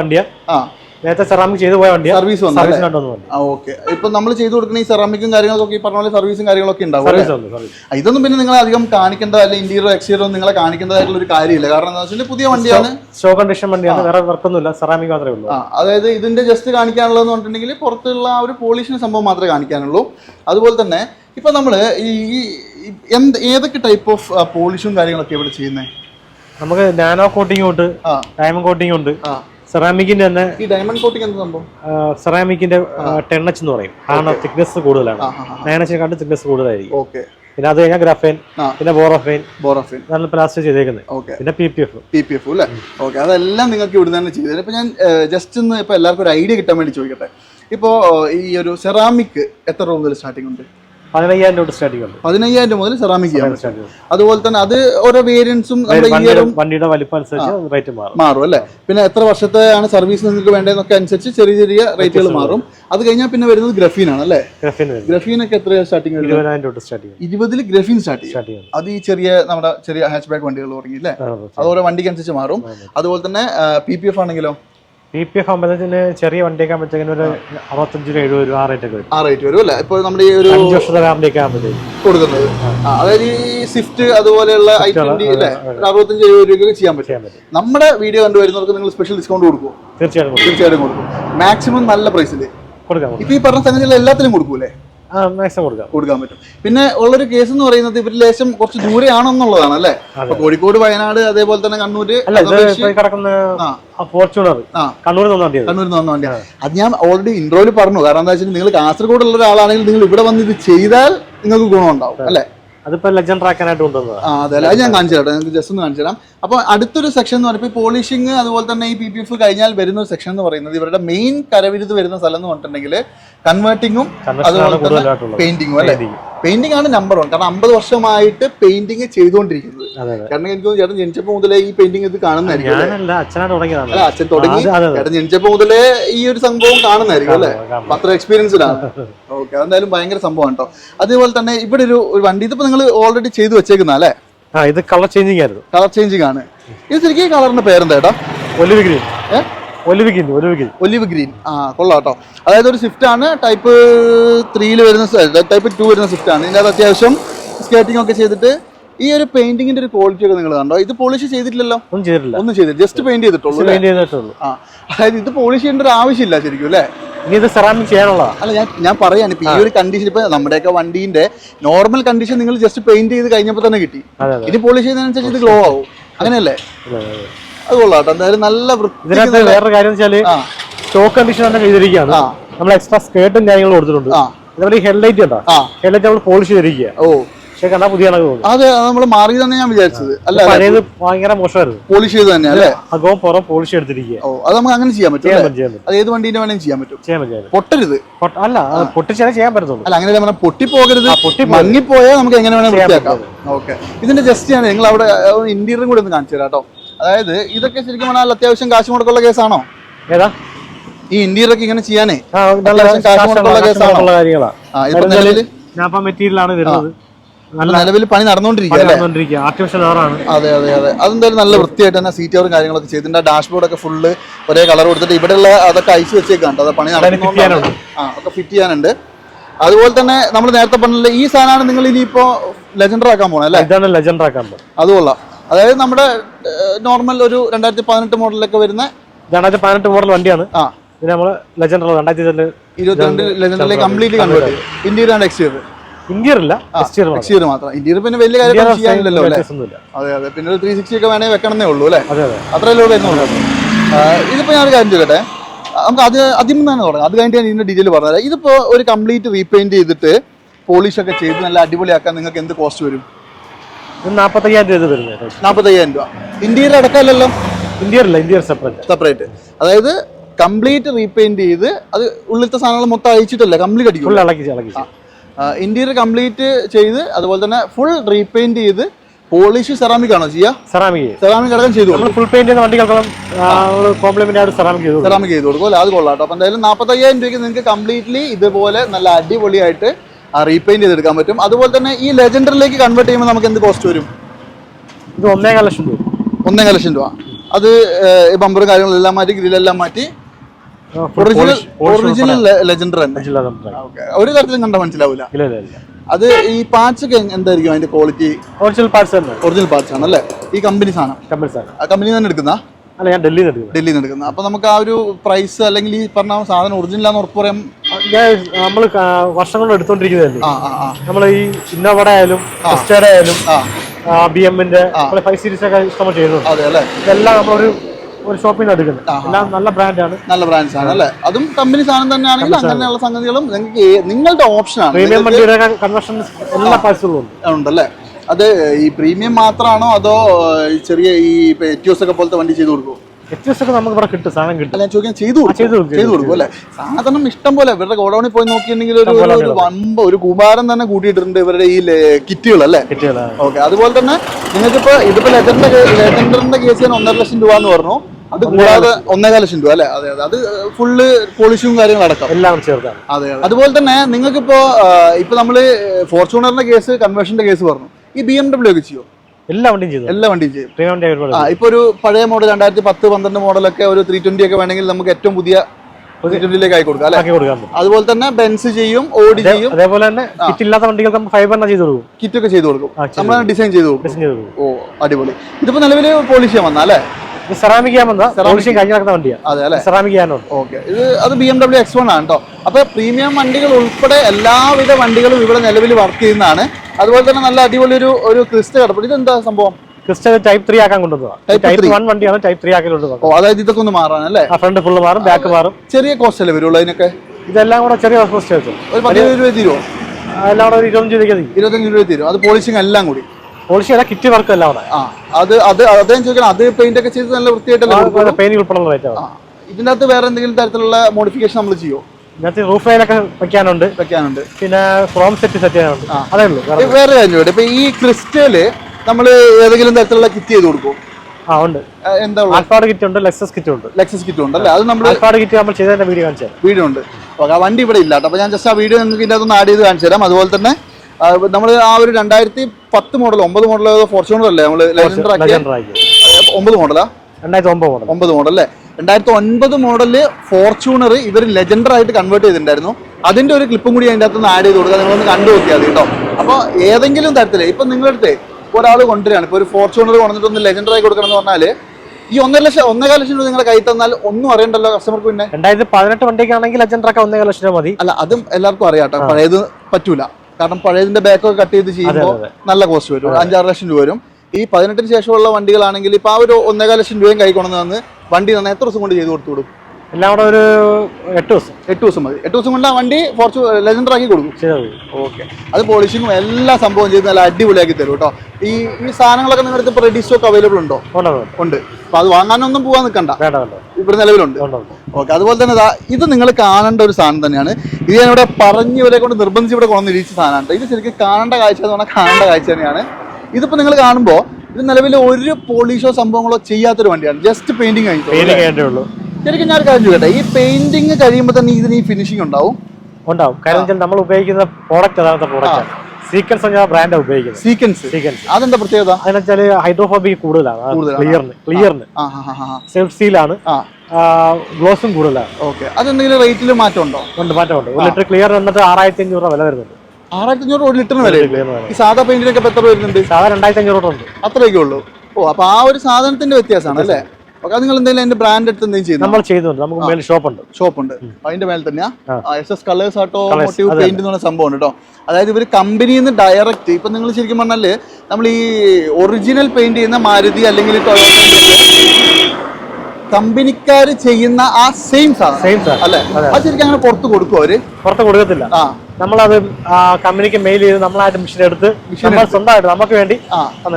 വണ്ടിയാണ് നേരത്തെ സെറാമിക് ചെയ്തു പോയ വണ്ടി സർവീസ് സർവീസ് ഓക്കെ ഇപ്പൊ നമ്മൾ ചെയ്തു കൊടുക്കുന്ന ഈ സെറാമിക്കും കാര്യങ്ങളൊക്കെ ഈ പറഞ്ഞ പോലെ സർവീസും കാര്യങ്ങളൊക്കെ ഉണ്ടാവും ഇതൊന്നും പിന്നെ നിങ്ങൾ അധികം കാണിക്കേണ്ട അല്ലെങ്കിൽ ഇന്റീരിയർ എക്സ്റ്റീരിയർ നിങ്ങളെ കാണിക്കേണ്ടതായിട്ടുള്ള ഒരു കാര്യമില്ല. കാരണം എന്താ വെച്ചാൽ പുതിയ വണ്ടിയാണ്. ഷോ കണ്ടീഷൻ വണ്ടിയാണ്. വേറെ വർക്കൊന്നുമില്ല. സെറാമിക് മാത്രമേ ഉള്ളൂ. അതായത് ഇതിന്റെ ജസ്റ്റ് കാണിക്കാനുള്ളതെന്ന് പറഞ്ഞിട്ടുണ്ടെങ്കിൽ പുറത്തുള്ള ആ ഒരു പോളിഷിന് സംഭവം മാത്രമേ കാണിക്കാനുള്ളൂ. അതുപോലെ തന്നെ ഇപ്പൊ നമ്മൾ ഈ എന്ത് ഏതൊക്കെ ടൈപ്പ് ഓഫ് പോളിഷും കാര്യങ്ങളൊക്കെ ഇവിടെ ചെയ്യുന്നത് നമുക്ക് നാനോ കോട്ടിംഗ് ഉണ്ട്. ഡയമണ്ട് കോട്ടിംഗ് ഉണ്ട്. സെറാമിക്കിന്റെ തന്നെ ഈ ഡയമണ്ട് കോട്ടിംഗ് എന്താ സംഭവം? സെറാമിക്കിന്റെ ടെണ്ണച്ച് എന്ന് പറയും. ആണ് തിക്നെസ് കൂടുതലാണ്. നയണച്ചിനെക്കാട്ടും തിക്നെസ് കൂടുതലായിരിക്കും. ഓക്കെ പിന്നെ അത് കഴിഞ്ഞാൽ ഗ്രാഫേൻ പിന്നെ ബോറോഫേൻ ബോറോഫേൻ നല്ല പ്ലാസ്റ്റർ ചെയ്തേക്കുന്നത് ഓക്കെ പിന്നെ P P F P P F അല്ലേ? ഓക്കെ അതെല്ലാം നിങ്ങൾക്ക് ഇവിടെ തന്നെ ചെയ്തു ഇപ്പൊ ഞാൻ ജസ്റ്റ് ഒന്ന് ഇപ്പൊ എല്ലാവർക്കും ഒരു ഐഡിയ കിട്ടാൻ വേണ്ടി ചോദിക്കട്ടെ? ഇപ്പോ ഈ ഒരു സെറാമിക് എത്ര രൂപ മുതൽ സ്റ്റാർട്ടിംഗ് ഉണ്ട്? പതിനയ്യായിരം രൂപ സ്റ്റാർട്ടിംഗ് ഉണ്ട്. പതിനയ്യായിരം രൂപ മുതൽ സെറാമിക് അതുപോലെ തന്നെ അത് ഓരോ വേരിയൻസും നമ്മുടെ വണ്ടിയുടെ വലിപ്പം അനുസരിച്ച് റേറ്റ് മാറും. മാറും അല്ലേ? പിന്നെ എത്ര വർഷത്തെ ആണ് സർവീസ് നിങ്ങൾക്ക് വേണ്ടതെന്നൊക്കെ അനുസരിച്ച് ചെറിയ ചെറിയ റേറ്റുകൾ മാറും. അത് കഴിഞ്ഞാൽ പിന്നെ വരുന്നത് ഗ്രഫീൻ ആണ് അല്ലേ? ഗ്രഫീൻ ഒക്കെ എത്ര സ്റ്റാർട്ടിംഗ് ഇരുപതിനായിരം രൂപ സ്റ്റാർട്ടിംഗ് ഇരുപതിൽ ഗ്രഫീൻ സ്റ്റാർട്ട് ചെയ്യും. അത് ഈ ചെറിയ നമ്മുടെ ചെറിയ ഹാച്ച് ബാക്ക് വണ്ടികൾ തുടങ്ങി അല്ലേ? അത് ഓരോ വണ്ടിക്ക് അനുസരിച്ച് മാറും. അതുപോലെ തന്നെ പി പി എഫ് ആണെങ്കിലോ? പി പി എഫ് അമ്പലത്തിന് ചെറിയ വണ്ടിയൊക്കെ ആകുമ്പോഴത്തേക്കും ഒരു അറുപത്തഞ്ച് രൂപ എഴുപത് രൂപ ആ റേറ്റ് ഒക്കെ വരും. ആ റേറ്റ് വരും അല്ലേ? ഇപ്പോൾ നമ്മുടെ ഈ ഒരു അഞ്ച് വർഷത്തെ വാറണ്ടിയൊക്കെ ആകുമ്പോഴത്തേക്കും കൊടുക്കുന്നത്. ആ, അതായത് ഈ സ്വിഫ്റ്റ് അതുപോലെയുള്ള ഐ ട്വന്റി അല്ലേ? ഒരു അറുപത്തഞ്ച് എഴുപത് രൂപയ്ക്ക് ചെയ്യാൻ പറ്റും. ചെയ്യാൻ പറ്റും. നമ്മുടെ വീഡിയോ കണ്ടുവരുന്നവർക്ക് നിങ്ങൾ സ്പെഷ്യൽ ഡിസ്കൗണ്ട് കൊടുക്കും തീർച്ചയായിട്ടും കൊടുക്കും. തീർച്ചയായിട്ടും കൊടുക്കും. മാക്സിമം നല്ല പ്രൈസിൽ കൊടുക്കാം കൊടുക്കാം. ഇപ്പൊ ഈ പറഞ്ഞ സംഗതികൾ എല്ലാത്തിനും കൊടുക്കൂലേ കൊടുക്കാൻ പറ്റും. പിന്നെ ഉള്ളൊരു കേസ് എന്ന് പറയുന്നത് ഇവർ ലേശം കുറച്ച് ദൂരെയാണെന്നുള്ളതാണ് അല്ലേ? കോഴിക്കോട് വയനാട് അതേപോലെ തന്നെ കണ്ണൂര് ഫോർച്യൂണർ വണ്ടിയാണ് അത് ഞാൻ ഓൾറെഡി ഇൻട്രോയിൽ പറഞ്ഞു. കാരണം എന്താ വെച്ചാൽ നിങ്ങൾ കാസർഗോഡ് ഉള്ള ഒരാളാണെങ്കിൽ നിങ്ങൾ ഇവിടെ വന്ന് ഇത് ചെയ്താൽ നിങ്ങൾക്ക് ഗുണമുണ്ടാവും അല്ലേ? അതിപ്പോ ലെജൻഡ് ട്രാക്കാനായിട്ട് കൊണ്ടുവന്നതാണ് ആ അതെ അല്ലേ. അത് ഞാൻ കാണിച്ചു തരാം. നിങ്ങൾക്ക് ജസ്റ്റ് ഒന്ന് കാണിച്ചു തരാം. അപ്പോൾ അടുത്തൊരു സെക്ഷൻ എന്ന് പറയുമ്പോൾ പോളിഷിങ് അതുപോലെ തന്നെ ഈ പി പി എഫ് കഴിഞ്ഞാൽ വരുന്ന ഒരു സെക്ഷൻ എന്ന് പറയുന്നത് ഇവരുടെ മെയിൻ കരവിരുത് വരുന്ന സ്ഥലം എന്ന് പറഞ്ഞിട്ടുണ്ടെങ്കിൽ കൺവേർട്ടിങ്ങും അതുപോലെ പെയിന്റിങ്ങും അല്ലേ. പെയിന്റിംഗ് ആണ് നമ്പർ വൺ കാരണം അമ്പത് വർഷമായിട്ട് പെയിന്റിംഗ് ചെയ്തുകൊണ്ടിരിക്കുന്നത്. കാരണം എനിക്ക് ചേട്ടൻ ജനിച്ചപ്പോൾ മുതലേ ഈ പെയിന്റിംഗ് ഇത് കാണുന്നതായിരിക്കും അല്ലേ? അച്ഛൻ തുടങ്ങി. ചേട്ടൻ ജനിച്ചപ്പോൾ മുതലേ ഈ ഒരു സംഭവം കാണുന്നതായിരിക്കും അല്ലെ? അത്ര എക്സ്പീരിയൻസിലാണ് ഓക്കെ <laughs> അതെന്തായാലും ഭയങ്കര സംഭവം കേട്ടോ. അതേപോലെ തന്നെ ഇവിടെ ഒരു വണ്ടി ഇതിപ്പോ നിങ്ങൾ ഓൾറെഡി ചെയ്തു വെച്ചേക്കുന്ന അല്ലേ? ഇത് കളർ ചേഞ്ചിങ് ആയിരുന്നു. കളർ ചേഞ്ചിങ് ആണ്. ഇത് ശരിക്കും കളറിന്റെ പേരെന്താ ഏട്ടാ ഒലിവ് ഗ്രീൻ ഏ? Olive green olive green. Olive green. ആ കൊള്ളാം കേട്ടോ അതായത് ഒരു സ്വിഫ്റ്റ് ആണ്. ടൈപ്പ് ത്രീയിൽ വരുന്ന ടൈപ്പ് ടു വരുന്ന സ്വിഫ്റ്റ് ആണ്. ഇതിനകത്ത് അത്യാവശ്യം സ്കേറ്റിംഗ് ഒക്കെ ചെയ്തിട്ട് ഈ ഒരു പെയിന്റിങ്ങിന്റെ ഒരു ക്വാളിറ്റി ഒക്കെ നിങ്ങൾ കണ്ടോ? ഇത് പോളിഷ് ചെയ്തിട്ടില്ലല്ലോ? ഒന്നും ചെയ്തിട്ടില്ല. ഒന്നും ചെയ്തില്ല ജസ്റ്റ് പെയിന്റ് ചെയ്തിട്ടുള്ളൂ പെയിന്റ് ചെയ്തിട്ടുള്ളൂ. ആ അതായത് ഇത് പോളിഷ് ചെയ്യേണ്ട ഒരു ആവശ്യമില്ല ശരിക്കും അല്ലേ? ഇനി ഇത് സെറാമിക് അല്ല ഞാൻ ഞാൻ പറയാണ് ഇപ്പൊ ഈ ഒരു കണ്ടീഷൻ ഇപ്പൊ നമ്മുടെയൊക്കെ വണ്ടീന്റെ നോർമൽ കണ്ടീഷൻ നിങ്ങൾ ജസ്റ്റ് പെയിന്റ് ചെയ്ത് കഴിഞ്ഞപ്പോൾ തന്നെ കിട്ടി. ഇനി പോളിഷ് ചെയ്യുന്നതിനനുസരിച്ച് ഇത് ഗ്ലോ ആവും. അങ്ങനെയല്ലേ? അതെ, എന്തായാലും നല്ല ഇതിനകത്ത് വേറൊരു കാര്യം വെച്ചാൽ സ്റ്റോക്ക് കണ്ടീഷൻ തന്നെ ചെയ്തിരിക്കുകയാണ്. നമ്മൾ എക്സ്ട്രാ സ്കേർട്ടും കാര്യങ്ങളും കൊടുത്തിട്ടുണ്ട്. അതേപോലെ ഹെഡ്ലൈറ്റ് ഉണ്ടോ ഹെഡ്ലൈറ്റ് നമ്മൾ പോളിഷ് ചെയ്തിരിക്കുക ഓ. പക്ഷെ കണ്ടാൽ പുതിയ കണക്ക് തോന്നും അത് നമ്മൾ മാറി തന്നെ ഞാൻ വിചാരിച്ചത്. അല്ല പഴയത് ഭയങ്കര മോശമായിരുന്നു. പോളിഷ് ചെയ്ത് തന്നെ അല്ലേ? അകവും പുറം പോളിഷ് എടുത്തിരിക്കുക ഓ അത് നമുക്ക് അങ്ങനെ ചെയ്യാൻ പറ്റും അത് ഏത് വണ്ടീന്റെ വേണമെങ്കിലും ചെയ്യാൻ പറ്റും. ചെയ്യാൻ പറ്റും പൊട്ടരുത്. അല്ല പൊട്ടിച്ചാലേ ചെയ്യാൻ പറ്റത്തുള്ളൂ. അല്ല അങ്ങനെ പറഞ്ഞാൽ പൊട്ടിപ്പോകരുത്. മങ്ങിപ്പോയാൽ നമുക്ക് എങ്ങനെ ഓക്കെ. ഇതിന്റെ ജസ്റ്റ് ഞാൻ നിങ്ങൾ അവിടെ ഇന്റീരിയറും കൂടി ഒന്ന് കാണിച്ചു തരാം കേട്ടോ. അതായത് ഇതൊക്കെ ശരിക്കും പറഞ്ഞാൽ അത്യാവശ്യം കാശ് മുടക്കുള്ള കേസാണോ? ഏതാ? ഈ ഇന്റീരിയർ ഒക്കെ ഇങ്ങനെ ചെയ്യാനേ കാശ് മുടക്കുള്ള കേസാണോ? ആണ് വരുന്നത്. നിലവിൽ പണി നടന്നുകൊണ്ടിരിക്കുക ആർട്ടിഫിഷ്യൽ ആണ്. അതെ അതെ അതെ. അതെന്തായാലും നല്ല വൃത്തിയായിട്ട് തന്നെ സീറ്ററും കാര്യങ്ങളൊക്കെ ചെയ്തിട്ടുണ്ട് ഡാഷ്ബോർഡ് ഒക്കെ ഫുള്ള് ഒരേ കളർ കൊടുത്തിട്ട് ഇവിടെ ഉള്ള അതൊക്കെ അയച്ചു വെച്ചേക്കാണ് അത് പണി. ആ ഒക്കെ ഫിറ്റ് ചെയ്യാനുണ്ട്. അതുപോലെ തന്നെ നമ്മൾ നേരത്തെ പറഞ്ഞില്ല ഈ സാധനമാണ് നിങ്ങൾ ഇനിയിപ്പോ ലെജൻഡർ ആക്കാൻ പോണേ അല്ലേ? ഇതാണ് ലെജൻഡ് ആക്കാൻ പോകുന്നത് അത് കൊള്ളാം. അതായത് നമ്മുടെ നോർമൽ ഒരു രണ്ടായിരത്തി പതിനെട്ട് മോഡലൊക്കെ വരുന്ന രണ്ടായിരത്തി പതിനെട്ട് മോഡൽ വണ്ടിയാണ്. ആ. പിന്നെ നമ്മൾ ലെജൻഡ് രണ്ടായിരത്തി ഇരുപത്തിരണ്ട് കൺവേർട്ട് എക്സ്റ്റീരിയർ ഇന്ത്യർ ഇല്ല എക്സ്റ്റീരിയർ മാത്രം. പിന്നെ വലിയ കാര്യം ചെയ്യാനില്ലല്ലോ അല്ലേ? അതെ അതെ. പിന്നെ ഒരു ത്രീ സിക്സ്റ്റി ഒക്കെ വേണേ വെക്കണമെന്നേ ഉള്ളൂ അല്ലേ? വരുന്നുള്ളൂ. ആ, ഇതിപ്പോ ഒരു കാര്യം ചോദിക്കട്ടെ? നമുക്ക് അത് ആദ്യം തന്നെ തുടങ്ങാം അത് കഴിഞ്ഞിട്ട് ഞാൻ ഇതിന്റെ ഡീറ്റെയിൽ പറഞ്ഞുതരാം. ഇതിപ്പോ ഒരു കംപ്ലീറ്റ് റീപെയിന്റ് ചെയ്തിട്ട് പോളിഷ് ഒക്കെ ചെയ്ത് നല്ല അടിപൊളിയാക്കാൻ നിങ്ങൾക്ക് എന്ത് കോസ്റ്റ് വരും? ഇത് നാപ്പത്തയ്യായിരം രൂപ വരുന്നത് നാൽപ്പത്തയ്യായിരം രൂപ. ഇന്ത്യയിൽ അടക്കമല്ലല്ലോ ഇന്ത്യർ ഇല്ല ഇന്ത്യർ സെപ്പറേറ്റ് സെപ്പറേറ്റ് അതായത് കംപ്ലീറ്റ് റീപെയിന്റ് ചെയ്ത് അത് ഉള്ളിലത്തെ സാധനങ്ങൾ മൊത്തം അയച്ചിട്ടല്ല കംപ്ലീറ്റ് അടിക്കും ഫുൾ ഇളക്കി ഇളക്കി. ഇന്റീരിയർ കംപ്ലീറ്റ് ചെയ്ത് അതുപോലെ തന്നെ ഫുൾ റീപെയിന്റ് ചെയ്ത് പോളിഷ് സെറാമിക് ആണോ ചെയ്യാ? സെറാമിക് സെറാമിക് അടക്കം ചെയ്തു ഫുൾ പെയിന്റ് ചെയ്യുന്ന വണ്ടികൾക്കെല്ലാം കോംപ്ലിമെന്റ് ആയിട്ട് സെറാമിക് ചെയ്തു കൊടുക്കും. സെറാമിക് ചെയ്ത് കൊടുക്കും. അല്ലേ? അത് കൊള്ളാം കേട്ടോ. അപ്പം എന്തായാലും നാൽപ്പത്തയ്യായിരം രൂപയ്ക്ക് നിങ്ങൾക്ക് കംപ്ലീറ്റ്ലി ഇതുപോലെ നല്ല അടിപൊളിയായിട്ട് റീപെയിന്റ് ചെയ്തെടുക്കാൻ പറ്റും. അതുപോലെ തന്നെ ഈ ലെജൻഡറിലേക്ക് കൺവേർട്ട് ചെയ്യുമ്പോൾ നമുക്ക് എന്ത് കോസ്റ്റ് വരും? ഇത് ഒന്നേകാൽ ലക്ഷം രൂപ. ഒന്നേകാൽ ലക്ഷം രൂപ. അത് ബമ്പറും കാര്യങ്ങളെല്ലാം മാറ്റി ഗ്രില്ലെല്ലാം മാറ്റി. ഒറിജിനൽ ലെജൻഡർ തന്നെ. ഒരു തരത്തിലും കണ്ട മനസ്സിലാവില്ല അത് ഈ പാർട്സ് ഒക്കെ എന്തായിരിക്കും അതിന്റെ ക്വാളിറ്റി ഒറിജിനൽ പാർട്സ് തന്നെ. ഒറിജിനൽ പാർട്സ് ആണ് അല്ലേ? ഈ കമ്പനി സാധനം. കമ്പനി സാധനം. കമ്പനി തന്നെ എടുക്കുന്ന അല്ല ഞാൻ ഡൽഹിയിൽ നിന്ന് ഡൽഹിയിൽ നിന്ന് എടുക്കുന്ന അപ്പൊ നമുക്ക് ആ ഒരു പ്രൈസ് അല്ലെങ്കിൽ ഈ പറഞ്ഞ സാധനം ഒറിജിനൽ ആണെന്ന് ഉറപ്പ് പറയാം ഞാൻ നമ്മൾ വർഷങ്ങൾ എടുത്തോണ്ടിരിക്കുന്നതല്ലേ? നമ്മൾ ഈ ഇന്നോവയുടെ ആയാലും ഫസ്റ്റേഡ് ആയാലും ബി എമ്മിന്റെ ഫൈവ് സീരീസ് ഒക്കെ ഇഷ്ടം ചെയ്യുന്നുണ്ട് ഇതെല്ലാം നമ്മളൊരു ഒരു ഷോപ്പിൽ നിന്ന് എടുക്കുന്നത്. എല്ലാം നല്ല ബ്രാൻഡാണ്. നല്ല ബ്രാൻഡ്സ് ആണ് അല്ലേ? അതും കമ്പനി സാധനം തന്നെയാണെങ്കിൽ അങ്ങനെയുള്ള സംഗതികളും നിങ്ങൾക്ക് നിങ്ങളുടെ ഓപ്ഷൻ ആണ്. പ്രീമിയം വണ്ടിയുടെ കൺവെർഷൻ എല്ലാ പാഴ്സലും ഉണ്ട്. ഉണ്ടല്ലേ? അത് ഈ പ്രീമിയം മാത്രമാണോ അതോ ചെറിയ ഈ എറ്റിയോസ് ഒക്കെ പോലത്തെ വണ്ടി ചെയ്ത് കൊടുക്കും ഒക്കെ നമുക്ക് ഇവിടെ കിട്ടും? സാധനം കിട്ടും. ഞാൻ ചോദിക്കാൻ ചെയ്തു ചെയ്തു ചെയ്തു കൊടുക്കും അല്ലേ? സാധനം ഇഷ്ടം പോലെ ഇവരുടെ ഗോഡൌണിൽ പോയി നോക്കിയിട്ടുണ്ടെങ്കിൽ ഒരു വമ്പ ഒരു കുമാരം തന്നെ കൂട്ടിയിട്ടുണ്ട് ഇവരുടെ ഈ കിറ്റുകൾ അല്ലേ? ഓക്കെ അതുപോലെ തന്നെ നിങ്ങൾക്കിപ്പോ ഇതിപ്പോ ലെജൻഡർ ലെജൻഡറിന്റെ കേസ് ഞാൻ ഒന്നര ലക്ഷം രൂപ എന്ന് പറഞ്ഞു. അത് കൂടാതെ ഒന്നേകാൽ ലക്ഷം രൂപ അല്ലേ? അതെ അതെ. ഫുള്ള് പോളിഷും കാര്യങ്ങളും അടക്കം. എല്ലാം ചേർത്താണ് അതെ അതെ. അതുപോലെ തന്നെ നിങ്ങൾക്കിപ്പോ ഇപ്പൊ നമ്മൾ ഫോർച്യൂണറിന്റെ കേസ് കൺവേർഷന്റെ കേസ് പറഞ്ഞു. ഈ ബി എം ഡബ്ല്യു ഒക്കെ ചെയ്യോ? എല്ലാ വണ്ടിയും ചെയ്തു എല്ലാ വണ്ടിയും ചെയ്യും പ്രീമിയം ആ ഒരു പഴയ മോഡൽ രണ്ടായിരത്തി പത്ത് പന്ത്രണ്ട് മോഡലൊക്കെ ഒരു ത്രീ ട്വന്റി ഒക്കെ വേണമെങ്കിൽ നമുക്ക് ഏറ്റവും പുതിയ ത്രീ ട്വന്റിയിലേക്ക് ആയി കൊടുക്കാം അല്ലെ? കൊടുക്കാൻ പറ്റും അതുപോലെ തന്നെ ബെൻസ് ചെയ്യും ഓടി ചെയ്യും. അതേപോലെ തന്നെ കിറ്റ് ഇല്ലാത്ത വണ്ടികൾക്ക് നമ്മൾ ഫൈബർ ചെയ്തു കൊടുക്കും. കിറ്റ് ഒക്കെ ചെയ്തു കൊടുക്കും. ആ, ചെയ്ത് നമ്മൾ ഡിസൈൻ ചെയ്തു കൊടുക്കും. ഡിസൈൻ ചെയ്ത് കൊടുക്കും. ഓ അടിപൊളി. ഇതിപ്പോ നിലവിൽ പോളിഷ് ചെയ്യാൻ വന്നാ അല്ലേ? സെറാമിക് ചെയ്യാൻ വന്ന പോളിഷിങ് കഴിഞ്ഞ് നടക്കുന്ന വണ്ടിയാണ് അതെ അല്ലേ? സെറാമിക് ചെയ്യാനുണ്ട് ഓക്കെ. ഇത് അത് B M W X one ആണ് കേട്ടോ അപ്പോൾ പ്രീമിയം വണ്ടികൾ ഉൾപ്പെടെ എല്ലാവിധ വണ്ടികളും ഇവിടെ നിലവിൽ വർക്ക് ചെയ്യുന്നതാണ്. അതുപോലെ തന്നെ നല്ല അടിപൊളി ഒരു ഒരു ക്രിസ്റ്റ കിടപ്പുണ്ട്. ഇതെന്താ സംഭവം? ക്രിസ്റ്റൽ ടൈപ്പ് ത്രീ ആക്കാൻ കൊണ്ടുവന്നതാണ് ടൈപ്പ് three. വൺ വണ്ടിയാണ് ടൈപ്പ് ത്രീ ആക്കി കൊണ്ടുവന്നത്. അതായത് ഇതൊക്കെ ഒന്ന് മാറാനല്ലേ അല്ലേ? ഫ്രണ്ട് ഫുള്ള് മാറും ബാക്ക് മാറും. ചെറിയ കോസ്റ്റ് അല്ലേ വരുള്ളൂ അതിനൊക്കെ? ഇതെല്ലാം കൂടെ ചെറിയ കോസ്റ്റ് ഒരു പതിനേഴ് രൂപ തീരുമോ എല്ലാം കൂടെ ഇരുപത്തഞ്ച് രൂപയ്ക്ക് ഇരുപത്തഞ്ച് രൂപ തീരും. അത് പോളിഷിങ് എല്ലാം കൂടി. പോളിഷ് ചെയ്താൽ കിറ്റ് വർക്ക് അല്ല അവിടെ ആ അത് അത് അതേ ചോദിക്കണം അത് പെയിന്റ് ഒക്കെ ചെയ്ത് നല്ല വൃത്തിയായിട്ടല്ലേ പെയിന്റ് ഉൾപ്പെടെ റേറ്റ് ഇതിന്റെ വേറെ എന്തെങ്കിലും തരത്തിലുള്ള മോഡിഫിക്കേഷൻ നമ്മൾ ചെയ്യോ? ഇതിനകത്ത് റൂഫ് ലൈനൊക്കെ വെക്കാനുണ്ട്. വെക്കാനുണ്ട്. പിന്നെ ക്രോം സെറ്റ് സെറ്റ് ചെയ്യാനുണ്ട്. അതേ ഉള്ളൂ വേറെ കാര്യം ഇപ്പൊ ഈ ക്രിസ്റ്റൽ നമ്മൾ ഏതെങ്കിലും തരത്തിലുള്ള കിറ്റ് ചെയ്ത് കൊടുക്കും ആ ഉണ്ട്. എന്താ ആൽഫാഡ് കിറ്റ് ഉണ്ട് ലെക്സസ് കിറ്റ് ഉണ്ട്. ലെക്സസ് കിറ്റ് ഉണ്ട് അല്ലേ? അത് നമ്മൾ ആൽഫാഡ് കിറ്റ് നമ്മൾ ചെയ്തതിന്റെ വീഡിയോ കാണിച്ചു വീഡിയോ ഉണ്ട്. വണ്ടി ഇവിടെ ഇല്ല അപ്പൊ ഞാൻ ജസ്റ്റ് ആ വീഡിയോ നിങ്ങൾക്ക് ഇതിന്റെ ആഡ് ചെയ്ത് കാണിച്ചു തരാം. അതുപോലെ തന്നെ നമ്മൾ ആ ഒരു രണ്ടായിരത്തി പത്ത് മോഡൽ ഒമ്പത് മോഡൽ ഫോർച്യൂണർ അല്ലേ നമ്മൾ ലെജൻഡർ ആക്കി ഒമ്പത് മോഡലാ രണ്ടായിരത്തി ഒമ്പത് മോഡൽ ഒമ്പത് മോഡൽ അല്ലേ? രണ്ടായിരത്തി ഒൻപത് മോഡൽ ഫോർച്യൂണർ ഇവർ ലെജൻഡർ ആയിട്ട് കൺവേർട്ട് ചെയ്തിട്ടുണ്ടായിരുന്നു. അതിന്റെ ഒരു ക്ലിപ്പും കൂടി അതിന്റെ അകത്ത് ആഡ് ചെയ്ത് കൊടുക്കുക നിങ്ങളൊന്ന് കണ്ടു നോക്കിയാൽ മതി കേട്ടോ. അപ്പോൾ ഏതെങ്കിലും തരത്തിൽ ഇപ്പൊ നിങ്ങളടുത്ത് ഒരാൾ കൊണ്ടുവരികയാണ്. ഇപ്പോൾ ഒരു ഫോർച്യൂണർ കൊണ്ടിട്ട് ഒന്ന് ലെജൻഡർ ആയി കൊടുക്കണം എന്ന് പറഞ്ഞാൽ ഈ ഒന്നര ലക്ഷം ഒന്നേകാല ലക്ഷം രൂപ നിങ്ങളുടെ കൈ തന്നാൽ ഒന്നും അറിയണ്ടല്ലോ കസ്റ്റമർക്ക് പിന്നെ. രണ്ടായിരത്തി പതിനെട്ട് വണ്ടിക്കാണെങ്കിൽ ലെജൻഡർ ഒക്കെ ഒന്നേകാല ലക്ഷം രൂപ മതി. അല്ല അതും എല്ലാവർക്കും അറിയാം കേട്ടോ. പഴയത് പറ്റൂല. കാരണം പഴയതിന്റെ ബാക്കൊക്കെ കട്ട് ചെയ്ത് ചെയ്യുമ്പോൾ നല്ല കോസ്റ്റ് വരും. അഞ്ചാറ് ലക്ഷം രൂപ വരും. ഈ പതിനെട്ടിന് ശേഷമുള്ള വണ്ടികളാണെങ്കിൽ ഇപ്പൊ ആ ഒരു ഒന്നേകാൽ ലക്ഷം രൂപയും കൈ കൊണ്ടു വന്ന് വണ്ടി തന്നെ എത്ര ദിവസം കൊണ്ട് ചെയ്ത് കൊടുത്തു വിടും? എല്ലാം കൂടെ ഒരു എട്ട് ദിവസം. എട്ട് ദിവസം മതി. എട്ട് ദിവസം കൊണ്ട് ആ വണ്ടി ഫോർച്ചു ലെജൻഡർ ആക്കി കൊടുക്കും. ഓക്കെ അത് പോളിഷിങ്ങും എല്ലാ സംഭവം ചെയ്ത് നല്ല അടിപൊളിയാക്കി തരും കേട്ടോ. ഈ ഈ സാധനങ്ങളൊക്കെ നിങ്ങളുടെ അടുത്ത് റെഡി സ്റ്റോക്ക് അവൈലബിൾ ഉണ്ടോ? ഉണ്ട് അപ്പോൾ അത് വാങ്ങാനൊന്നും പോകാൻ നിൽക്കണ്ട ഇവിടെ നിലവിലുണ്ട്. ഓക്കെ അതുപോലെ തന്നെ ഇത് നിങ്ങൾ കാണേണ്ട ഒരു സാധനം തന്നെയാണ്. ഇത് ഞാൻ ഇവിടെ പറഞ്ഞ് ഇവരെ കൊണ്ട് നിർബന്ധിച്ച് ഇവിടെ കൊണ്ടു നിരീക്ഷിച്ച സാധനമാണ് ഇത് ശരിക്കും കാണേണ്ട കാഴ്ച എന്ന് പറഞ്ഞാൽ കാണേണ്ട കാഴ്ച തന്നെയാണ്. ഇതിപ്പോൾ നിങ്ങൾ കാണുമ്പോൾ ഇത് നിലവിൽ ഒരു പോളിഷോ സംഭവങ്ങളോ ചെയ്യാത്തൊരു വണ്ടിയാണ്. ജസ്റ്റ് പെയിന്റിങ് കഴിഞ്ഞു ശരിക്കും ഞാൻ കാര്യം ചോദിക്കട്ടെ. ഈ പെയിന്റിങ് കഴിയുമ്പോൾ തന്നെ ഇതിന് ഈ ഫിനിഷിംഗ് ഉണ്ടാവും? ഉണ്ടാവും. കാരണം നമ്മൾ ഉപയോഗിക്കുന്ന പ്രോഡക്റ്റ് യഥാർത്ഥ പ്രോഡക്റ്റ് ബ്രാൻഡ് എന്ന ബ്രാൻഡാണ് ഉപയോഗിക്കുന്നത്. സീക്വൻസ് സീക്വൻസ് അതെന്താ പ്രത്യേകത? അതിനെച്ചാൽ ഹൈഡ്രോഫോബിക് കൂടുതലാണ്. ക്ലിയറിന് ക്ലിയറിന് സെൽഫ് സീലാണ് ഗ്ലോസും കൂടുതലാണ്. ഓക്കെ അതെന്തെങ്കിലും റേറ്റിൽ മാറ്റമുണ്ടോ? ഉണ്ട് മാറ്റമുണ്ട്. ഒരു ലിറ്റർ ക്ലിയർ വന്നിട്ട് ആറായിരത്തി അഞ്ഞൂറ് രൂപ വില വരുന്നുണ്ട്. ആറായിരത്തി അഞ്ഞൂറ് ഒരു ലിറ്ററിന് വില ക്ലിയർ ഈ സാധാ പെയിന്റിനൊക്കെ എത്ര വരുന്നുണ്ട്? സാധാ രണ്ടായിരത്തി അഞ്ഞൂറ് രൂപ ഉണ്ട്. അത്രയൊക്കെ ഉള്ളൂ. ഓ അപ്പൊ ആ ഒരു സാധനത്തിന്റെ വ്യത്യാസമാണ് അല്ലേ? ഓക്കെ നിങ്ങൾ എന്തെങ്കിലും അതിന്റെ ബ്രാൻഡ് എടുത്ത് എന്തെങ്കിലും നമ്മൾ ചെയ്യുന്നുണ്ട് നമുക്ക് മേൽ ഷോപ്പ് ഉണ്ട് ഷോപ്പ് ഉണ്ട് അതിന്റെ മേലെ തന്നെയാ. S S colours auto Colours, motive paint എന്ന് പറഞ്ഞ സംഭവം ഉണ്ട് കേട്ടോ അതായത് ഇവർ കമ്പനിയിൽ നിന്ന് ഡയറക്റ്റ് ഇപ്പൊ നിങ്ങൾ ശരിക്കും പറഞ്ഞാൽ നമ്മൾ ഈ ഒറിജിനൽ പെയിന്റ് ചെയ്യുന്ന മാരുതി അല്ലെങ്കിൽ കമ്പനിക്കാർ ചെയ്യുന്ന ആ സെയിം സാധനം. സെയിം സാർ അല്ലേ? അത്. ശരിക്കും അങ്ങനെ പുറത്ത് കൊടുക്കും അവർ? പുറത്ത് കൊടുക്കത്തില്ല. നമ്മളത് കമ്പനിക്ക് മെയിൽ ചെയ്ത് നമ്മളായിട്ട് മെഷീൻ എടുത്ത് സ്വന്തമായിട്ട് നമുക്ക് വേണ്ടി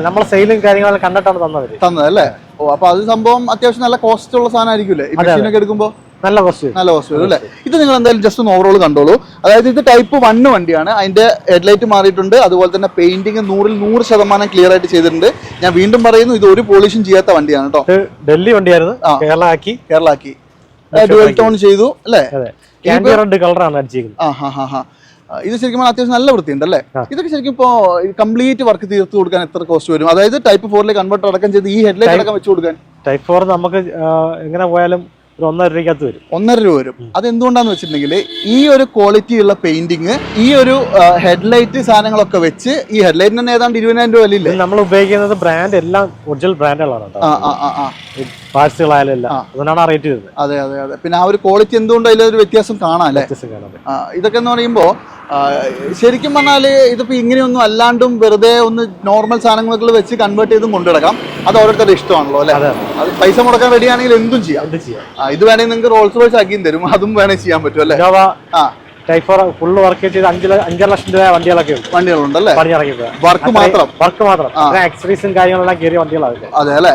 നമ്മൾ സെയിലും കാര്യങ്ങളെല്ലാം കണ്ടിട്ടാണ് തന്നത് തന്നത് തന്നതല്ലേ ഓ അപ്പൊ അത് സംഭവം അത്യാവശ്യം നല്ല കോസ്റ്റ് ഉള്ള സാധനമായിരിക്കുമല്ലേ ഈ മെഷീനൊക്കെ എടുക്കുമ്പോൾ നല്ല കോസ്റ്റ് നല്ല കോസ്റ്റ് വരും അല്ലേ? ഇത് നിങ്ങൾ എന്തായാലും ജസ്റ്റ് ഒന്ന് ഓവറോൾ കണ്ടോളൂ. അതായത് ഇത് ടൈപ്പ് വണ്ണ് വണ്ടിയാണ്. അതിന്റെ ഹെഡ്ലൈറ്റ് മാറിയിട്ടുണ്ട്. അതുപോലെ തന്നെ പെയിന്റിങ് നൂറിൽ നൂറ് ശതമാനം ക്ലിയർ ആയിട്ട് ചെയ്തിട്ടുണ്ട്. ഞാൻ വീണ്ടും പറയുന്നു ഇത് ഒരു പോളിഷും ചെയ്യാത്ത വണ്ടിയാണ് കേട്ടോ. ഡൽഹി വണ്ടിയായിരുന്നു. ആക്കി കേരള ആക്കി. ഡുവൽ ടോൺ ചെയ്തു അല്ലേ? കളറാണ് അടിച്ചിരിക്കുന്നത്. ആ ഹാ ഹാ ഹാ. ഇത് ശരിക്കും അത്യാവശ്യം നല്ല വൃത്തിയുണ്ട് അല്ലേ. ഇതൊക്കെ ശരിക്കും ഇപ്പോൾ കംപ്ലീറ്റ് വർക്ക് തീർത്ത് കൊടുക്കാൻ എത്ര കോസ്റ്റ് വരും? അതായത് ടൈപ്പ് ഫോറിലെ കൺവേർട്ടർ അടക്കം ചെയ്ത് ഈ ഹെഡ്ലൈറ്റ് അടക്കം വെച്ച് കൊടുക്കാൻ. ടൈപ്പ് ഫോർ നമുക്ക് എങ്ങനെ പോയാലും ഒന്നര രൂപയ്ക്കകത്ത് വരും. ഒന്നര രൂപ വരും. അത് എന്തുകൊണ്ടാന്ന് വെച്ചിട്ടുണ്ടെങ്കിൽ ഈ ഒരു ക്വാളിറ്റി ഉള്ള പെയിന്റിങ് ഈ ഒരു ഹെഡ്ലൈറ്റ് സാധനങ്ങളൊക്കെ വെച്ച് ഈ ഹെഡ്ലൈറ്റിന് തന്നെ ഏതാണ്ട് ഇരുപതിനായിരം രൂപ അല്ലേ നമ്മൾ ഉപയോഗിക്കുന്നത് ബ്രാൻഡ് എല്ലാം ഒറിജിനൽ ബ്രാൻഡുകളാണ് കേട്ടോ. പാർട്സുകളായാലും എല്ലാം. ആ. റേറ്റ് വരുന്നത് അതെ അതെ അതെ. പിന്നെ ആ ഒരു ക്വാളിറ്റി എന്തുകൊണ്ട് അതിലൊരു വ്യത്യാസം കാണാം അല്ലേ? ഇതൊക്കെ എന്ന് പറയുമ്പോൾ ശരിക്കും പറഞ്ഞാൽ ഇതിപ്പോൾ ഇങ്ങനെയൊന്നും അല്ലാണ്ടും വെറുതെ ഒന്ന് നോർമൽ സാധനങ്ങളൊക്കെ വെച്ച് കൺവേർട്ട് ചെയ്തും കൊണ്ടുനടക്കാം. അത് ഓരോരുത്തരുടെ ഇഷ്ടമാണല്ലോ അല്ലേ? അത്. പൈസ മുടക്കാൻ റെഡിയാണെങ്കിൽ എന്തും ചെയ്യാം. എന്ത് ചെയ്യാം. ഇത് വേണമെങ്കിൽ നിങ്ങൾക്ക് റോൾസ് റോയ്സ് ആക്കിയും തരും. അതും വേണമെങ്കിൽ ചെയ്യാൻ പറ്റും അല്ലേ? ഇന്നോവ ആ. ടൈപ്പ് ഫോർ ഫുള്ള് വർക്ക് ചെയ്ത് അഞ്ച് അഞ്ചര ലക്ഷം രൂപ വണ്ടികളൊക്കെ ഉണ്ട്. വണ്ടികളുണ്ടല്ലേ? വർക്ക് മാത്രം? വർക്ക് മാത്രം. ആക്സറീസും കാര്യങ്ങളെല്ലാം കയറിയ വണ്ടികളാണ് അതെ അല്ലേ?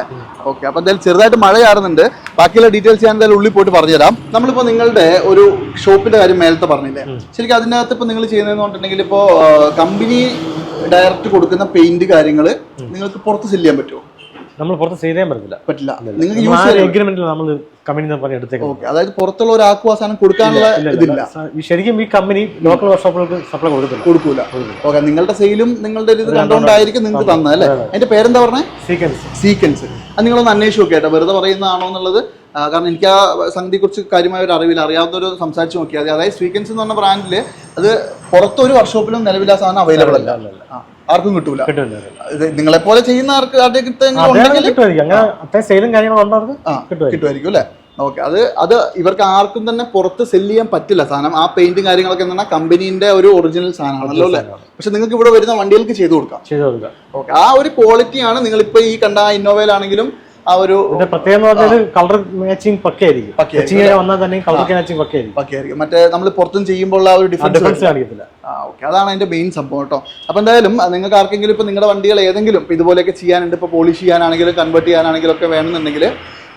ഓക്കെ അപ്പൊ എന്തായാലും ചെറുതായിട്ട് മഴ ചാറുന്നുണ്ട് ബാക്കിയുള്ള ഡീറ്റെയിൽസ് ഞാൻ എന്തായാലും ഉള്ളിൽ പോയിട്ട് പറഞ്ഞുതരാം. നമ്മളിപ്പോ നിങ്ങളുടെ ഒരു ഷോപ്പിന്റെ കാര്യം മേലത്തെ പറഞ്ഞില്ലേ? ശരിക്കും അതിനകത്ത് ഇപ്പൊ നിങ്ങൾ ചെയ്യുന്നതെന്ന് പറഞ്ഞിട്ടുണ്ടെങ്കിൽ ഇപ്പോ കമ്പനി ഡയറക്റ്റ് കൊടുക്കുന്ന പെയിന്റ് കാര്യങ്ങൾ നിങ്ങൾക്ക് പുറത്ത് സെൽ ചെയ്യാൻ പറ്റുമോ? നമ്മൾ പുറത്ത് ചെയ്തേ പറ്റില്ല. പറ്റില്ല നിങ്ങൾ എഗ്രിമെന്റിൽ നമ്മൾ കമ്പനി പറഞ്ഞ് എടുത്തേക്കും ഓക്കെ അതായത് പുറത്തുള്ള ഒരു ആ സാധനം കൊടുക്കാനുള്ള ഇതില്ല. ശരിക്കും ഈ കമ്പനി ലോക്കൽ വർക്ക്ഷോപ്പുകൾക്ക് സപ്ലൈ കൊടുക്കത്തില്ല. കൊടുക്കൂല. ഓക്കെ നിങ്ങളുടെ സെയിലും നിങ്ങളുടെ ഒരു ഇത് കണ്ടുകൊണ്ടായിരിക്കും നിങ്ങൾക്ക് തന്നത് അല്ലേ? അതിന്റെ പേരെന്താ പറഞ്ഞേ? സീക്വൻസ് സീക്വൻസ് അത് നിങ്ങളൊന്ന് അന്വേഷിച്ച് നോക്കിയാ കേട്ടോ. വെറുതെ പറയുന്നതാണോ എന്നുള്ളത്. കാരണം എനിക്ക് ആ സംഗതിയെ കുറിച്ച് കാര്യമായ ഒരു അറിവില്ല. അറിയാവുന്നൊരു സംസാരിച്ച് നോക്കിയാൽ അതായത് സീക്വൻസ് എന്ന് പറഞ്ഞ ബ്രാൻഡിൽ അത് പുറത്തൊരു വർക്ക്ഷോപ്പിലും നിലവിൽ ആ സാധനം അവൈലബിൾ അല്ല. ആർക്കും കിട്ടൂല. നിങ്ങളെ പോലെ ചെയ്യുന്ന ആർക്ക് കിട്ടുമായിരിക്കും. അല്ലെ? ഓക്കെ അത് അത് ഇവർക്ക് ആർക്കും തന്നെ പുറത്ത് സെൽ ചെയ്യാൻ പറ്റില്ല സാധനം. ആ പെയിന്റും കാര്യങ്ങളൊക്കെ എന്ന് പറഞ്ഞാൽ കമ്പനീന്റെ ഒരു ഒറിജിനൽ സാധനമാണല്ലോ അല്ലേ? പക്ഷെ നിങ്ങൾക്ക് ഇവിടെ വരുന്ന വണ്ടികൾക്ക് ചെയ്തു കൊടുക്കാം. ഓക്കെ ആ ഒരു ക്വാളിറ്റിയാണ് നിങ്ങൾ ഇപ്പൊ ഈ കണ്ട ഇന്നോവയിലാണെങ്കിലും ആ ഒരു കളർ മാച്ചിങ് വന്നാൽ തന്നെ കളർ മാച്ചിങ് ഒക്കെ ആയിരിക്കും മറ്റേ നമ്മൾ പുറത്തും ചെയ്യുമ്പോൾ ആ ഒരു ഡിഫറൻസ് കാണിക്കത്തില്ല. ഓക്കെ അതാണ് അതിന്റെ മെയിൻ സംഭവം കേട്ടോ. അപ്പൊ എന്തായാലും നിങ്ങൾക്ക് ആർക്കെങ്കിലും ഇപ്പൊ നിങ്ങളുടെ വണ്ടികൾ ഏതെങ്കിലും ഇതുപോലെയൊക്കെ ചെയ്യാനുണ്ട് ഇപ്പൊ പോളിഷ് ചെയ്യാനാണെങ്കിലും കൺവേർട്ട് ചെയ്യാനാണെങ്കിലും ഒക്കെ വേണമെന്നുണ്ടെങ്കിൽ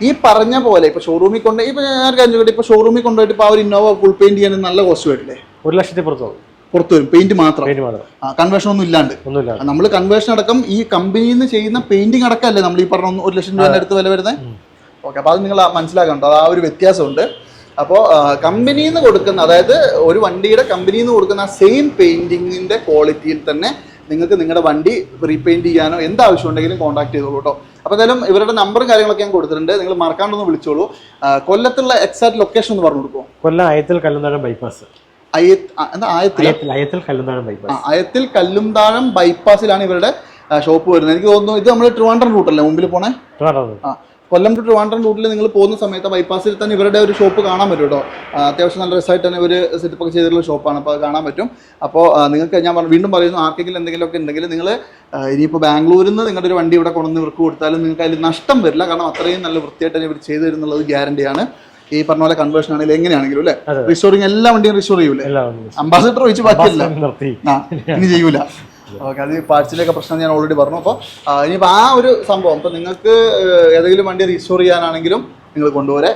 ഈ പറഞ്ഞ പോലെ ഇപ്പൊ ഷോറൂമിൽ കൊണ്ട് ഇപ്പൊ ഞാൻ കാര്യം ഇപ്പൊ ഷോറൂമിൽ കൊണ്ടുപോയിട്ട് ഇപ്പൊ ആ ഒരു ഇന്നോവ ഫുൾ പെയിന്റ് ചെയ്യാൻ നല്ല കോസ്റ്റ് വരില്ലേ? ഒരു ലക്ഷത്തി പുറത്ത് പോകും. പുറത്ത് വരും പെയിന്റ് മാത്രം. കൺവേർഷൻ ഒന്നും ഇല്ലാണ്ട്. നമ്മൾ കൺവേർഷൻ അടക്കം ഈ കമ്പനിയിൽ നിന്ന് ചെയ്യുന്ന പെയിന്റിംഗ് അടക്കമല്ലേ നമ്മൾ ഈ പറഞ്ഞ ഒരു ലക്ഷം രൂപ അടുത്ത് വില വരുന്നത് ഓക്കെ അപ്പോൾ അത് നിങ്ങൾ മനസ്സിലാക്കണ്ടോ. അത് ആ ഒരു വ്യത്യാസമുണ്ട്. അപ്പോൾ കമ്പനിയിൽ നിന്ന് കൊടുക്കുന്ന അതായത് ഒരു വണ്ടിയുടെ കമ്പനിയിൽ നിന്ന് കൊടുക്കുന്ന സെയിം പെയിന്റിങ്ങിന്റെ ക്വാളിറ്റിയിൽ തന്നെ നിങ്ങൾക്ക് നിങ്ങളുടെ വണ്ടി റീപെയിന്റ് ചെയ്യാനോ എന്ത് ആവശ്യം ഉണ്ടെങ്കിലും കോൺടാക്ട് ചെയ്തോളൂ കേട്ടോ അപ്പോൾ എന്തായാലും ഇവരുടെ നമ്പറും കാര്യങ്ങളൊക്കെ ഞാൻ കൊടുത്തിട്ടുണ്ട്. നിങ്ങൾ മറക്കാണ്ടൊന്ന് വിളിച്ചോളൂ. കൊല്ലത്തുള്ള എക്സാക്ട് ലൊക്കേഷൻ ഒന്ന് പറഞ്ഞു കൊടുക്കുമോ കൊല്ലം ആയത്തിൽ കല്ലുന്നേരം ബൈപ്പാസ് അയത്തിൽ കല്ലുംതാഴം ബൈപ്പാസിലാണ് ഇവരുടെ ഷോപ്പ് വരുന്നത്. എനിക്ക് തോന്നുന്നു ഇത് നമ്മൾ ട്രിവാൻഡ്രം റൂട്ടല്ലേ മുമ്പിൽ പോണേ? ആ കൊല്ലം ടു ട്രിവാൻഡ്രം റൂട്ടിൽ നിങ്ങൾ പോകുന്ന സമയത്ത് ബൈപ്പാസിൽ തന്നെ ഇവരുടെ ഒരു ഷോപ്പ് കാണാൻ പറ്റും കേട്ടോ അത്യാവശ്യം നല്ല രസമായിട്ട് തന്നെ ഒരു സെറ്റപ്പ് ഒക്കെ ചെയ്തിട്ടുള്ള ഷോപ്പാണ് അപ്പോൾ അത് കാണാൻ പറ്റും. അപ്പോൾ നിങ്ങൾക്ക് ഞാൻ പറഞ്ഞു- വീണ്ടും പറയുന്നു ആർക്കെങ്കിലും എന്തെങ്കിലുമൊക്കെ ഉണ്ടെങ്കിൽ നിങ്ങൾ ഇനിയിപ്പോൾ ബാംഗ്ലൂരിൽ നിന്ന് നിങ്ങളുടെ ഒരു വണ്ടി ഇവിടെ കൊണ്ടുവന്ന് ഇവർക്ക് കൊടുത്താലും നിങ്ങൾക്ക് അതിൽ നഷ്ടം വരില്ല. കാരണം അത്രയും നല്ല വൃത്തിയായിട്ട് തന്നെ ഇവർ ചെയ്തു തരുന്നുള്ളത് ഗ്യാരണ്ടിയാണ് ഈ പറഞ്ഞ പോലെ കൺവേർഷൻ ആണെങ്കിലും എങ്ങനെയാണെങ്കിലും അല്ലെ. റിസ്റ്റോറിങ് എല്ലാ വണ്ടിയും റിസ്റ്റോർ ചെയ്യൂലേ. അംബാസിഡർ ഒഴിച്ച് ബാക്കിയല്ല. ഇനി ചെയ്യൂല. ഓക്കെ അത് പാർട്സിലൊക്കെ പ്രശ്നം ഞാൻ ഓൾറെഡി പറഞ്ഞു. അപ്പോൾ ഇനിയിപ്പോൾ ആ ഒരു സംഭവം ഇപ്പോൾ നിങ്ങൾക്ക് ഏതെങ്കിലും വണ്ടി റീസ്റ്റോർ ചെയ്യാനാണെങ്കിലും നിങ്ങൾ കൊണ്ടുപോരെ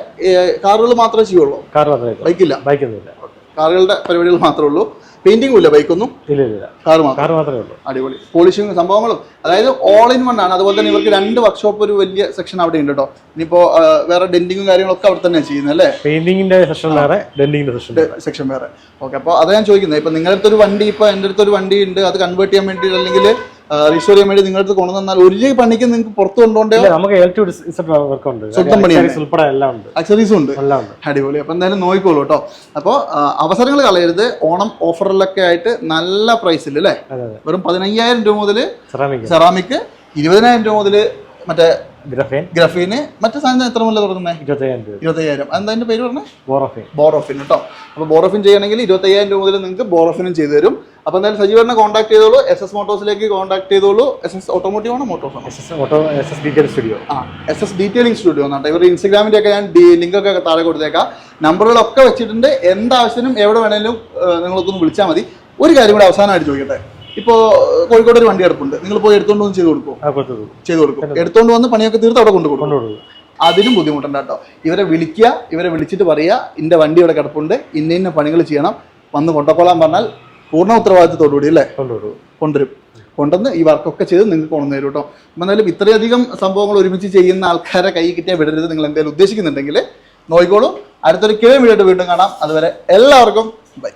കാറുകൾ മാത്രമേ ചെയ്യുള്ളൂ? കാർ മാത്രമേ ബൈക്കില്ല ബൈക്കൊന്നുമില്ല കാറുകളുടെ പരിപാടികൾ മാത്രമേ ഉള്ളൂ. പെയിന്റിംഗും ഇല്ല ബൈക്കൊന്നും ഇല്ല ഇല്ല കാർ മാത്രം? കാർ മാത്രമേ ഉള്ളൂ. അടിപൊളി. പോളിഷിങ് സംഭവങ്ങളും അതായത് ഓൾ ഇൻ വൺ ആണ്. അതുപോലെ തന്നെ ഇവർക്ക് രണ്ട് വർക്ക്ഷോപ്പ് ഒരു വലിയ സെക്ഷൻ അവിടെ ഉണ്ട് കേട്ടോ ഇനിയിപ്പോ വേറെ ഡെന്റിങ്ങും കാര്യങ്ങളൊക്കെ അവിടെ തന്നെ ചെയ്യുന്നത് അല്ലേ? പെയിന്റിങ്ങിന്റെ സെക്ഷൻ വേറെ ഡെന്റിംഗിന്റെ സെക്ഷൻ സെക്ഷൻ വേറെ. ഓക്കെ അപ്പോൾ അതാ ഞാൻ ചോദിക്കുന്നത്. ഇപ്പൊ നിങ്ങളുടെ അടുത്തൊരു വണ്ടി ഇപ്പൊ എന്റെ അടുത്തൊരു വണ്ടി ഉണ്ട്. അത് കൺവേർട്ട് ചെയ്യാൻ വേണ്ടി അല്ലെങ്കിൽ ചെയ്യാൻ വേണ്ടി നിങ്ങളുടെ അടുത്ത് കൊണ്ടുവന്നാൽ ഒരു പണിക്ക് നിങ്ങൾക്ക് പുറത്ത് കൊണ്ടുപോകേണ്ട ഇല്ല നമുക്ക് ഉണ്ട്. സ്വന്തം പണിയാണ്. അക്സറീസും അടിപൊളി. അപ്പൊ എന്തായാലും നോക്കിക്കോളൂ കേട്ടോ അപ്പോൾ അവസരങ്ങൾ കളയരുത്. ഓണം ഓഫറിലൊക്കെ ആയിട്ട് നല്ല പ്രൈസിൽ അല്ലേ വെറും പതിനയ്യായിരം രൂപ മുതൽ സെറാമിക് ഇരുപതിനായിരം രൂപ മുതൽ മറ്റേ ഗ്രഫേൻ. ഗ്രഫീന് മറ്റേ സാധനം എത്ര മുല്ല തുടങ്ങുന്നത് ഇരുപത്തയ്യായിരം രൂപ. ഇരുപത്തയ്യായിരം. അതിന്റെ പേര് പറഞ്ഞത് ബോറോഫിൻ. ബോറോഫിൻ കേട്ടോ. അപ്പോൾ ബോറോഫിൻ ചെയ്യണമെങ്കിൽ ഇരുപത്തയ്യായിരം രൂപ മുതൽ നിങ്ങൾക്ക് ബോറോഫിനും ചെയ്തു തരും. അപ്പോൾ എന്തായാലും സജീവനെ കോൺടാക്ട് ചെയ്തോളൂ. എസ് എസ് മോട്ടോഴ്സിലേക്ക് കോൺടാക്ട് ചെയ്തോളൂ. എസ് എസ് ഓട്ടോമോട്ടീവ് ആണോ മോട്ടോഴ്സ് ആണോ. S S auto S S detail studio ആ എസ് എസ് ഡീറ്റെയിലിംഗ് സ്റ്റുഡിയോ എന്നാണ് ഇവരുടെ ഇൻസ്റ്റാഗ്രാമിന്റെ ഒക്കെ ഞാൻ ലിങ്ക് ഒക്കെ താഴെ കൊടുത്തേക്കാം. നമ്പറുകളൊക്കെ വെച്ചിട്ടുണ്ട്. എന്താവശ്യത്തിനും എവിടെ വേണേലും നിങ്ങൾക്കൊന്ന് വിളിച്ചാൽ മതി. ഒരു കാര്യം കൂടെ അവസാനമായിട്ട് ചോദിക്കട്ടെ. ഇപ്പോൾ കോഴിക്കോട് ഒരു വണ്ടി എടുപ്പുണ്ട്. നിങ്ങൾ പോയി എടുത്തോണ്ട് വന്ന് ചെയ്ത് കൊടുക്കും? ചെയ്ത് കൊടുക്കും. എടുത്തോണ്ട് വന്ന് പണിയൊക്കെ തീർത്ത് അവിടെ കൊണ്ടു കൊടുക്കും. കൊണ്ടുകൊടുക്കും അതിനും ബുദ്ധിമുട്ടുണ്ട് കേട്ടോ. ഇവരെ വിളിക്കുക ഇവരെ വിളിച്ചിട്ട് പറയുക ഇന്റെ വണ്ടി ഇവിടെ കിടപ്പുണ്ട് ഇന്ന ഇന്ന പണികൾ ചെയ്യണം വന്ന് കൊണ്ടക്കോളാൻ പറഞ്ഞാൽ പൂർണ ഉത്തരവാദിത്തത്തോടുകൂടി അല്ലേ? കൊണ്ടുവരും. കൊണ്ടുവന്ന് ഈ വർക്കൊക്കെ ചെയ്ത് നിങ്ങൾക്ക് കൊണ്ടുവന്ന് തരും കേട്ടോ. എന്നാലും ഇത്രയധികം സംഭവങ്ങൾ ഒരുമിച്ച് ചെയ്യുന്ന ആൾക്കാരെ കൈ കിട്ടിയാൽ വിടരുത് നിങ്ങൾ എന്തെങ്കിലും ഉദ്ദേശിക്കുന്നുണ്ടെങ്കിൽ നോയിക്കോളും. അടുത്തൊരു കിഴ വീഡിയോ വീണ്ടും കാണാം. അതുവരെ എല്ലാവർക്കും ബൈ.